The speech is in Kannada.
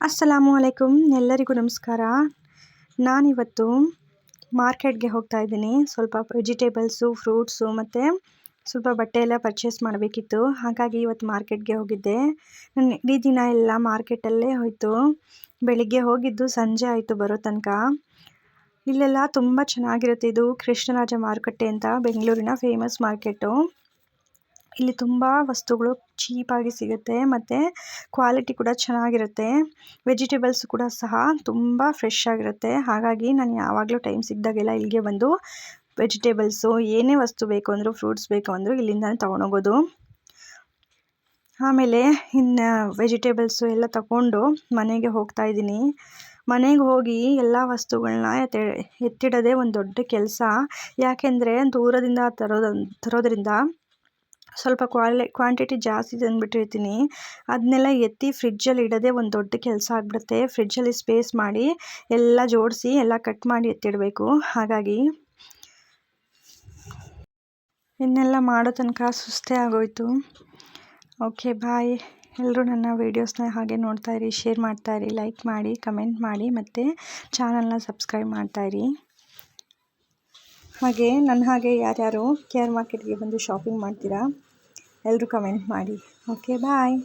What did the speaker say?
ಅಸ್ಸಲಾಮು ಅಲೈಕುಮ್ ಎಲ್ಲರಿಗೂ ನಮಸ್ಕಾರ. ನಾನಿವತ್ತು ಮಾರ್ಕೆಟ್ಗೆ ಹೋಗ್ತಾ ಇದ್ದೀನಿ. ಸ್ವಲ್ಪ ವೆಜಿಟೇಬಲ್ಸು, ಫ್ರೂಟ್ಸು ಮತ್ತು ಸ್ವಲ್ಪ ಬಟ್ಟೆ ಎಲ್ಲ ಪರ್ಚೇಸ್ ಮಾಡಬೇಕಿತ್ತು. ಹಾಗಾಗಿ ಇವತ್ತು ಮಾರ್ಕೆಟ್ಗೆ ಹೋಗಿದ್ದೆ. ನಾನು ಇಡೀ ದಿನ ಎಲ್ಲ ಮಾರ್ಕೆಟಲ್ಲೇ ಹೋಯಿತು. ಬೆಳಿಗ್ಗೆ ಹೋಗಿದ್ದು ಸಂಜೆ ಆಯಿತು ಬರೋ ತನಕ. ಇಲ್ಲೆಲ್ಲ ತುಂಬ ಚೆನ್ನಾಗಿರುತ್ತೆ. ಇದು ಕೃಷ್ಣರಾಜ ಮಾರುಕಟ್ಟೆ ಅಂತ ಬೆಂಗಳೂರಿನ ಫೇಮಸ್ ಮಾರ್ಕೆಟು. ಇಲ್ಲಿ ತುಂಬ ವಸ್ತುಗಳು ಚೀಪಾಗಿ ಸಿಗುತ್ತೆ ಮತ್ತು ಕ್ವಾಲಿಟಿ ಕೂಡ ಚೆನ್ನಾಗಿರುತ್ತೆ. ವೆಜಿಟೇಬಲ್ಸ್ ಕೂಡ ಸಹ ತುಂಬ ಫ್ರೆಶ್ ಆಗಿರುತ್ತೆ. ಹಾಗಾಗಿ ನಾನು ಯಾವಾಗಲೂ ಟೈಮ್ ಸಿಕ್ಕಿದಾಗೆಲ್ಲ ಇಲ್ಲಿಗೆ ಬಂದು ವೆಜಿಟೇಬಲ್ಸು ಏನೇ ವಸ್ತು ಬೇಕು ಅಂದರೂ ಫ್ರೂಟ್ಸ್ ಬೇಕು ಅಂದರೂ ಇಲ್ಲಿಂದನೇ ತೊಗೊಂಡೋಗೋದು. ಆಮೇಲೆ ಇನ್ನು ವೆಜಿಟೇಬಲ್ಸು ಎಲ್ಲ ತಗೊಂಡು ಮನೆಗೆ ಹೋಗ್ತಾ ಇದ್ದೀನಿ. ಮನೆಗೆ ಹೋಗಿ ಎಲ್ಲ ವಸ್ತುಗಳನ್ನ ಎತ್ತಿ, ಎತ್ತಿಡೋದೇ ಒಂದು ದೊಡ್ಡ ಕೆಲಸ. ಯಾಕೆಂದರೆ ದೂರದಿಂದ ತರೋದ ತರೋದ್ರಿಂದ ಸ್ವಲ್ಪ ಕ್ವಾಲಿ ಕ್ವಾಂಟಿಟಿ ಜಾಸ್ತಿ ತಂದುಬಿಟ್ಟಿರ್ತೀನಿ. ಅದನ್ನೆಲ್ಲ ಎತ್ತಿ ಫ್ರಿಜ್ಜಲ್ಲಿ ಇಡೋದೇ ಒಂದು ದೊಡ್ಡ ಕೆಲಸ ಆಗಿಬಿಡುತ್ತೆ. ಫ್ರಿಜ್ಜಲ್ಲಿ ಸ್ಪೇಸ್ ಮಾಡಿ ಎಲ್ಲ ಜೋಡಿಸಿ ಎಲ್ಲ ಕಟ್ ಮಾಡಿ ಎತ್ತಿಡಬೇಕು. ಹಾಗಾಗಿ ಇನ್ನೆಲ್ಲ ಮಾಡೋ ತನಕ ಸುಸ್ತೇ ಆಗೋಯಿತು. ಓಕೆ ಬಾಯ್ ಎಲ್ಲರೂ ನನ್ನ ವೀಡಿಯೋಸ್ನ ಹಾಗೆ ನೋಡ್ತಾಯಿರಿ ಶೇರ್ ಮಾಡ್ತಾಯಿರಿ ಲೈಕ್ ಮಾಡಿ ಕಮೆಂಟ್ ಮಾಡಿ, ಮತ್ತು ಚಾನಲ್ನ ಸಬ್ಸ್ಕ್ರೈಬ್ ಮಾಡ್ತಾಯಿರಿ ಹಾಗೆ ನನ್ನ ಹಾಗೆ ಯಾರ್ಯಾರು ಕೇರ್ ಮಾರ್ಕೆಟ್ಗೆ ಬಂದು ಶಾಪಿಂಗ್ ಮಾಡ್ತೀರಾ? ಎಲ್ಲರೂ ಕಮೆಂಟ್ ಮಾಡಿ. Okay bye